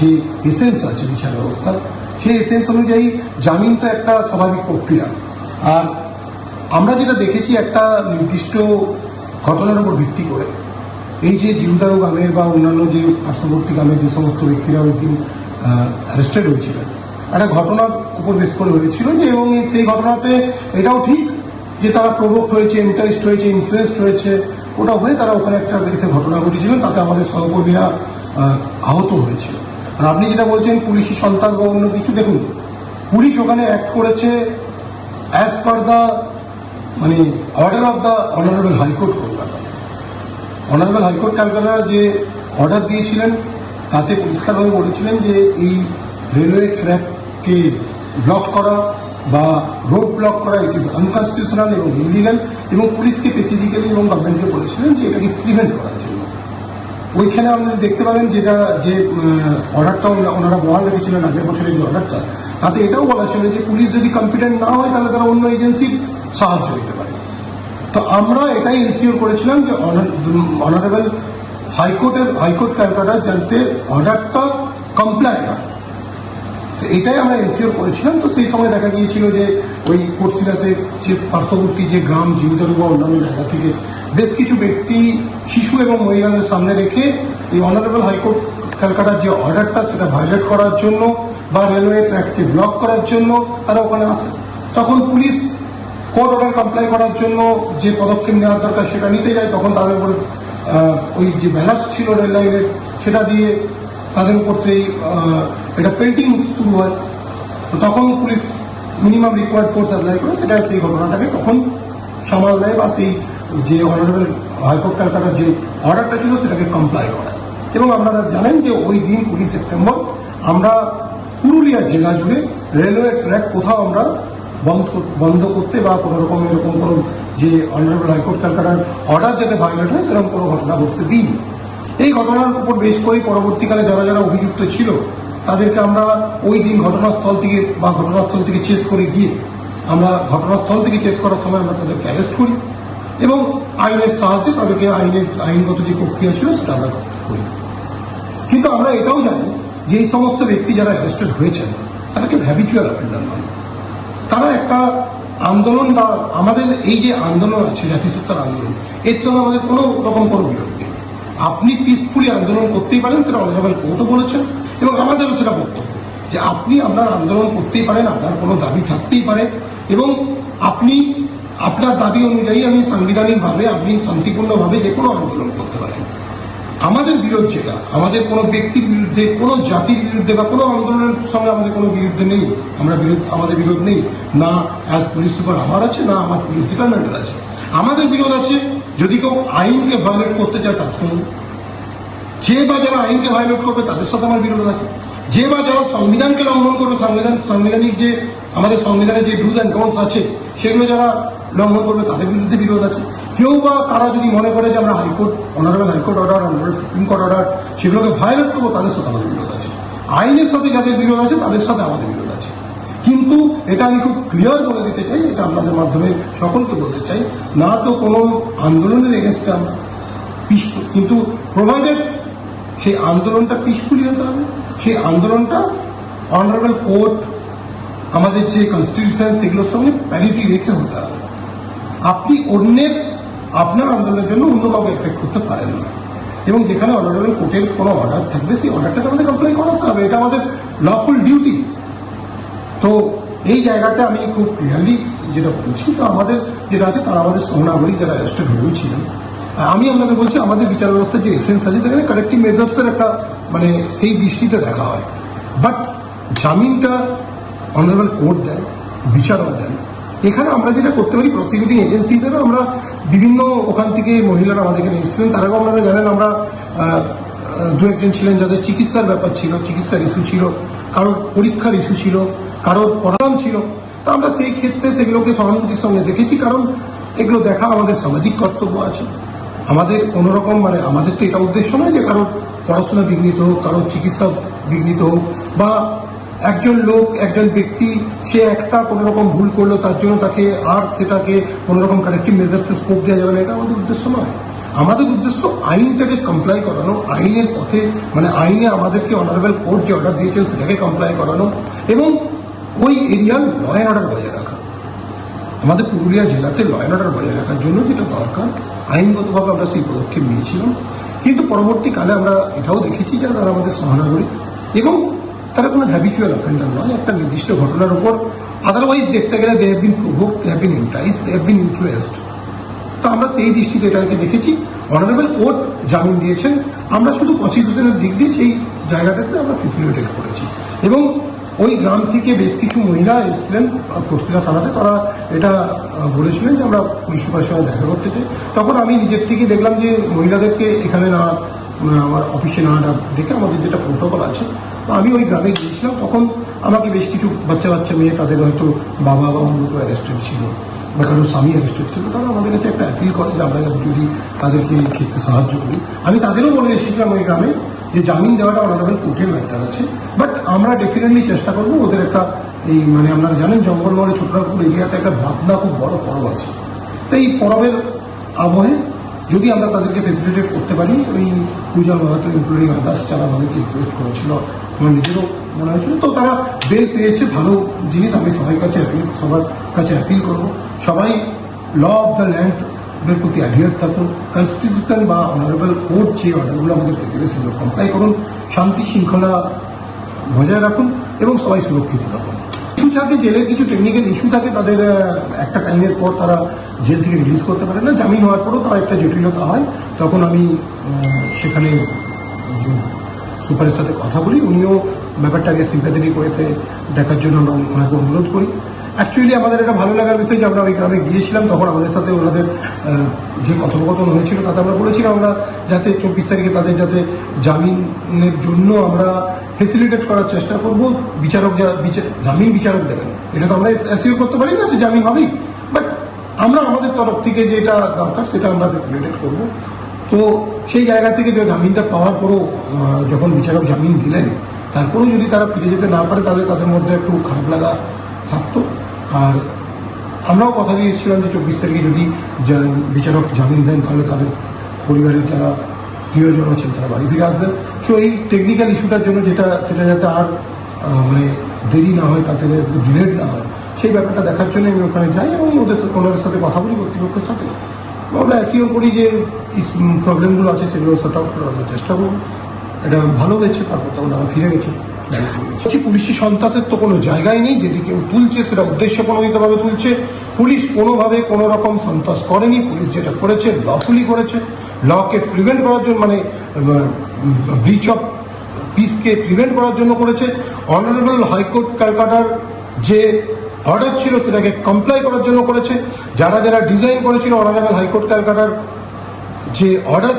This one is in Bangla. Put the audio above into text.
যে এসেন্স আছে বিচার ব্যবস্থার সেই এসেন্স অনুযায়ী জামিন তো একটা স্বাভাবিক প্রক্রিয়া। আর আমরা যেটা দেখেছি একটা নির্দিষ্ট ঘটনার উপর ভিত্তি করে, এই যে জিউদারো গ্রামের বা অন্যান্য যে পার্শ্ববর্তী গ্রামের যে সমস্ত ব্যক্তিরা ওই দিন অ্যারেস্টেড হয়েছিলেন। একটা ঘটনার উপর বেশ করে হয়েছিল যে, এবং সেই ঘটনাতে এটাও ঠিক যে তারা প্রভোক হয়েছে ইন্টারেস্ট হয়েছে ইনফ্লুয়েসড হয়েছে, ওটা হয়ে তারা ওখানে একটা ঘটনা ঘটেছিলেন তাতে আমাদের সহকর্মীরা আহত হয়েছিল। আর আপনি যেটা বলছেন, পুলিশি সন্তান বা অন্য কিছু, দেখুন, পুলিশ ওখানে অ্যাক্ট করেছে অ্যাজ পার দ্য মানে order of the honourable high court Kolkata. Honourable high court Calcutta যে অর্ডার দিয়েছিলেন, তাতে পরিষ্কারভাবে বলেছিলেন যে এই রেলওয়ে ট্র্যাককে ব্লক করা বা রোড ব্লক করা ইট ইজ আনকনস্টিটিউশনাল এবং ইলিগাল এবং পুলিশকে স্পেসিফিক্যালি এবং গভর্নমেন্টকে বলেছিলেন যে এটাকে প্রিভেন্ট করার জন্য ওইখানে আপনারা দেখতে পাবেন যেটা যে অর্ডারটা ওনারা বহাল রেখেছিলেন আগের বছরের যে অর্ডারটা তাতে এটাও বলা ছিল যে পুলিশ যদি কম্পিটেন্ট না হয় তাহলে তারা অন্য এজেন্সির সাহায্য নিতে পারে তো আমরা এটাই ইনসিওর করেছিলাম যে অনারেবল হাইকোর্টের হাইকোর্ট ক্যালকাটা যাতে অর্ডারটা কমপ্লাইন হয় এটাই আমরা এনসিওর করেছিলাম। তো সেই সময় দেখা গিয়েছিল যে ওই কোর্সিলাতে যে পার্শ্ববর্তী যে গ্রাম, জিউদারু বা অন্যান্য জায়গা থেকে বেশ কিছু ব্যক্তি, শিশু এবং মহিলাদের সামনে রেখে এই অনারেবল হাইকোর্ট ক্যালকাটার যে অর্ডারটা, সেটা ভায়োলেট করার জন্য বা রেলওয়ে ট্র্যাককে ব্লক করার জন্য তারা ওখানে আসে। তখন পুলিশ কোর্ট অর্ডার কমপ্লাই করার জন্য যে পদক্ষেপ নেওয়ার দরকার সেটা নিতে যায়। তখন তাদের উপরে ওই যে ব্যানার্স ছিল রেল লাইনের, সেটা দিয়ে তাদের উপর সেই এটা পেন্টিং শুরু হয়। তো তখন police minimum required force apply করে সেটা সেই ঘটনাটাকে তখন সামাল দেয় বা সেই যে অনারেবল হাইকোর্ট ক্যালকাটার যে অর্ডারটা ছিল সেটাকে কমপ্লাই করে। এবং আপনারা জানেন যে ওই দিন কুড়ি সেপ্টেম্বর আমরা পুরুলিয়া জেলা জুড়ে রেলওয়ে ট্র্যাক কোথাও আমরা বন্ধ বন্ধ করতে বা কোনো রকম এরকম কোনো যে অনারেবল হাইকোর্ট ক্যালকাটার অর্ডার যাতে ভায়োলেট হয় সেরকম কোনো ঘটনা ঘটতে দিইনি। এই ঘটনার উপর বেশ করেই পরবর্তীকালে যারা যারা অভিযুক্ত ছিল তাদেরকে আমরা ওই দিন ঘটনাস্থল থেকে বা ঘটনাস্থল থেকে চেস করে গিয়ে আমরা ঘটনাস্থল থেকে চেস করার সময় আমরা তাদেরকে অ্যারেস্ট করি এবং আইনের সাহায্যে তাদেরকে আইনের, আইনগত যে প্রক্রিয়া ছিল সেটা আমরা করি। কিন্তু আমরা এটাও জানি যে এই সমস্ত ব্যক্তি যারা অ্যারেস্টেড হয়েছেন, তাদেরকে ভ্যাবিচুয়াল অফেন্ডার নয় তারা একটা আন্দোলন বা আমাদের এই যে আন্দোলন আছে, জাতিসত্তার আন্দোলন, এর সঙ্গে আমাদের কোনো রকম কোনো বিরোধ নেই। আপনি পিসফুলি আন্দোলন করতেই পারেন, সেটা অনারেবল কোর্টও বলেছেন। এবং আমাদেরও সেটা বক্তব্য যে আপনি আপনার আন্দোলন করতেই পারেন, আপনার কোনো দাবি থাকতেই পারে এবং আপনি আপনার দাবি অনুযায়ী আমি সাংবিধানিকভাবে আপনি শান্তিপূর্ণভাবে যে কোনো আন্দোলন করতে পারেন। আমাদের বিরোধ যেটা, আমাদের কোনো ব্যক্তির বিরুদ্ধে, কোনো জাতির বিরুদ্ধে বা কোনো আন্দোলনের সঙ্গে আমাদের কোনো বিরুদ্ধে নেই, আমরা বিরোধ, আমাদের বিরোধ নেই, না অ্যাজ পুলিশ সুপার আমার আছে, না আমার পুলিশ ডিপার্টমেন্টের আছে। আমাদের বিরোধ আছে, যদি কেউ আইনকে ভায়োলেট করতে চায়, তার সঙ্গে যে বা যারা আইনকে ভায়োলেট করবে, তাদের সাথে আমার বিরোধ আছে। যে বা যারা সংবিধানকে লঙ্ঘন করবে, সংবিধান, সাংবিধানিক যে, আমাদের সংবিধানের যে ডুজ অ্যান্ড ডোন্টস আছে, সেগুলো যারা লঙ্ঘন করবে, তাদের বিরুদ্ধে বিরোধ আছে। কেউ বা তারা যদি মনে করে যে আমরা high court, honourable high court order, honourable supreme court order, সেগুলোকে ভায়োলেট করব, তাদের সাথে আমাদের বিরোধ আছে। আইনের সাথে যাদের বিরোধ আছে, তাদের সাথে আমাদের বিরোধ আছে। কিন্তু এটা আমি খুব ক্লিয়ার বলে দিতে চাই, এটা আপনাদের মাধ্যমে সকলকে বলতে চাই, না তো কোনো আন্দোলনের এগেনস্টে আমরা, কিন্তু প্রোভাইডেড সেই আন্দোলনটা পিসফুলি হতে হবে। সেই আন্দোলনটা অনারেবল কোর্ট আমাদের যে কনস্টিটিউশন সেগুলোর সঙ্গে প্যারিটি রেখে হতে হবে। আপনি অন্যের, আপনার আন্দোলনের জন্য অন্য কাউকে এফেক্ট করতে পারেন না। এবং যেখানে অনারেবল কোর্টের কোনো অর্ডার থাকবে, সেই অর্ডারটাকে আমাদের কমপ্লাই করাতে হবে। এটা আমাদের লফুল ডিউটি তো এই জায়গাতে আমি খুব ক্লিয়ারলি যেটা বলছি, তো আমাদের যেটা আছে, তারা আমাদের সহনাগরিক যারা অ্যারেস্টেড হয়েছিলেন আর আমি আপনাদের বলছি, আমাদের বিচার ব্যবস্থার যে এসেন্স আছে, সেখানে কারেক্টিভ মেজার্সের একটা মানে সেই দৃষ্টিতে দেখা হয়। বাট জামিনটা অনারেবল কোর্ট দেন বিচারক দেন এখানে আমরা যেটা করতে পারি প্রসিকিউটিং এজেন্সি হিসেবে আমরা বিভিন্ন ওখান থেকে মহিলারা আমাদের এখানে এসেছিলেন। তার আগে আপনারা জানেন, আমরা দু একজন ছিলেন যাদের চিকিৎসার ব্যাপার ছিল, চিকিৎসার ইস্যু ছিল, কারোর পরীক্ষার ইস্যু ছিল, কারোর পড়ান ছিল। তা আমরা সেই ক্ষেত্রে সেগুলোকে সহানুভূতির সঙ্গে দেখেছি, কারণ এগুলো দেখা আমাদের সামাজিক কর্তব্য আছে। আমাদের কোনোরকম মানে আমাদের তো এটা উদ্দেশ্য নয় যে কারোর পড়াশোনা বিঘ্নিত হোক কারোর চিকিৎসা বিঘ্নিত হোক, বা একজন লোক, একজন ব্যক্তি, সে একটা কোনো রকম ভুল করল, তার জন্য তাকে আর সেটাকে কোনো রকম কারেক্টিভ মেজার্সে স্কোপ দেওয়া যাবে না, এটা আমাদের উদ্দেশ্য নয়। আমাদের উদ্দেশ্য আইনটাকে কমপ্লাই করানো, আইনের পথে মানে আইনে আমাদেরকে অনারেবল কোর্ট যে অর্ডার দিয়েছেন, সেটাকে কমপ্লাই করানো, এবং ওই এরিয়ার ল অ্যান্ড অর্ডার বজায় আমাদের পুরুলিয়া জেলাতে ল অর্ডার বজায় রাখার জন্য যেটা দরকার, আইনগতভাবে আমরা সেই পদক্ষেপ নিয়েছিলাম। কিন্তু পরবর্তীকালে আমরা এটাও দেখেছি যে তারা আমাদের সহনাগরিক এবং তারা কোনো হ্যাবিচুয়াল অফেন্ডার নয়। একটা নির্দিষ্ট ঘটনার উপর আদারওয়াইজ দেখতে গেলে they have been provoke they have been interest they have been interest তো আমরা সেই দৃষ্টিতে এটাকে দেখেছি। অনারেবল কোর্ট জামিন দিয়েছেন। আমরা শুধু প্রসিকিউশনের দিক দিয়ে সেই জায়গাটাতে আমরা ফেসিলিটেট করেছি। এবং ওই গ্রাম থেকে বেশ কিছু মহিলা এসেছিলেন কোর্সিলা থানাতে। তারা এটা বলেছিলেন যে আমরা পুলিশ সুপারের সঙ্গে দেখা করতে চাই। তখন আমি নিজের থেকে দেখলাম যে মহিলাদেরকে এখানে না আমার অফিসে না ডাক- আমাদের যেটা প্রোটোকল আছে, তো আমি ওই গ্রামে গিয়েছিলাম। তখন আমাকে বেশ কিছু বাচ্চা বাচ্চা মেয়ে, তাদের হয়তো বাবা বা অন্য কেউ অ্যারেস্টেড ছিল বা কারোর স্বামী অ্যারেস্টেড ছিল, তারা আমাদের কাছে একটা অ্যাপিল করে যে আমরা যদি তাদেরকে ক্ষেত্রে সাহায্য করি। আমি তাদেরও বলে এসেছিলাম ওই গ্রামে যে জামিন দেওয়াটা অনারেবল কোর্টের ম্যাটার আছে বাট আমরা ডেফিনেটলি চেষ্টা করব ওদের একটা এই মানে আপনারা জানেন জঙ্গলমহলে ছোটরাপুর এরিয়াতে একটা ভাবনা খুব বড় পরব আছে। তো এই পরবের আবহে যদি আমরা তাদেরকে ফেসিলিটেট করতে পারি, ওই পূজা মাহাতো ইনক্লুডিং আদার্স যারা আমাদেরকে রিকোয়েস্ট করেছিল, আমার নিজেরও মনে হয়েছিল। তো তারা বেল পেয়েছে, ভালো জিনিস, আমি সবাই কাছে অ্যাপিল সবার কাছে অ্যাপিল করব। সবাই ল অফ দ্য ল্যান্ড এর প্রতি অ্যাডিয়ার থাকুন। কনস্টিটিউশন বা অনারেবল কোর্ট যে অর্ডারগুলো আমাদেরকে দেবে কমপ্লাই করুন। শান্তি শৃঙ্খলা বজায় রাখুন এবং সবাই সুরক্ষিত থাকুন। ইস্যু থাকে, জেলের কিছু টেকনিক্যাল ইস্যু থাকে, তাদের একটা টাইমের পর তারা জেল থেকে রিলিজ করতে পারে না। জামিন হওয়ার পরও তার একটা জটিলতা হয়। তখন আমি সেখানে সুপারের সাথে কথা বলি। উনিও ব্যাপারটাকে সিম্প্যাথেটিক ওয়েতে দেখার জন্য ওনাকে অনুরোধ করি। অ্যাকচুয়ালি আমাদের এটা ভালো লাগার বিষয় যে আমরা ওই গ্রামে গিয়েছিলাম, তখন আমাদের সাথে ওনাদের যে কথোপকথন হয়েছিল তাতে আমরা বলেছিলাম আমরা যাতে চব্বিশ তারিখে তাদের যাতে জামিনের জন্য আমরা ফেসিলিটেট করার চেষ্টা করব। বিচারক যা জামিন বিচারক দেবেন এটা তো আমরা অ্যাসিওর করতে পারি না যে জামিন হবেই। বাট আমরা আমাদের তরফ থেকে যেটা দরকার সেটা আমরা ফেসিলিটেট করব। তো সেই জায়গা থেকে যে জামিনটা পাওয়ার পরও যখন বিচারক জামিন দিলেন, তারপরেও যদি তারা ফিরে যেতে না পারে, তাহলে তাদের মধ্যে একটু খারাপ লাগা থাকতো। আর আমরাও কথা দিয়েছিলাম যে চব্বিশ তারিখে যদি বিচারক জামিন দেন, তাহলে তাদের পরিবারের যারা প্রিয়জন আছেন, তারা বাড়ি ফিরে আসবেন। সো এই টেকনিক্যাল ইস্যুটার জন্য যেটা, সেটা যাতে আর মানে দেরি না হয়, তাতে ডিলেট না হয়, সেই ব্যাপারটা দেখার জন্য আমি ওখানে যাই এবং ওদের সাথে ওনাদের সাথে কথা বলি, কর্তৃপক্ষের সাথে। আমরা অ্যাসিওর করি যে প্রবলেমগুলো আছে, সেগুলো সর্ট আউট করার আমরা চেষ্টা করব। এটা ভালো হয়েছে, তারপর তখন আমরা ফিরে গেছি পুলিশি সন্ত্রাসের তো কোনো জায়গায় নেই যদি কেউ তুলছে, সেটা উদ্দেশ্যপ্রণোদিতভাবে তুলছে। পুলিশ কোনোভাবে কোনো রকম সন্ত্রাস করেনি, পুলিশ যেটা করেছে লফুলি করেছে। লকে প্রিভেন্ট করার জন্য মানে ব্রিচ অফ পিসকে প্রিভেন্ট করার জন্য করেছে। অনারেবল হাইকোর্ট ক্যালকাটার যে অর্ডার ছিল, সেটাকে কমপ্লাই করার জন্য করেছে। যারা যারা ডিজাইন করেছিল অনারেবল হাইকোর্ট ক্যালকাটার যে অর্ডার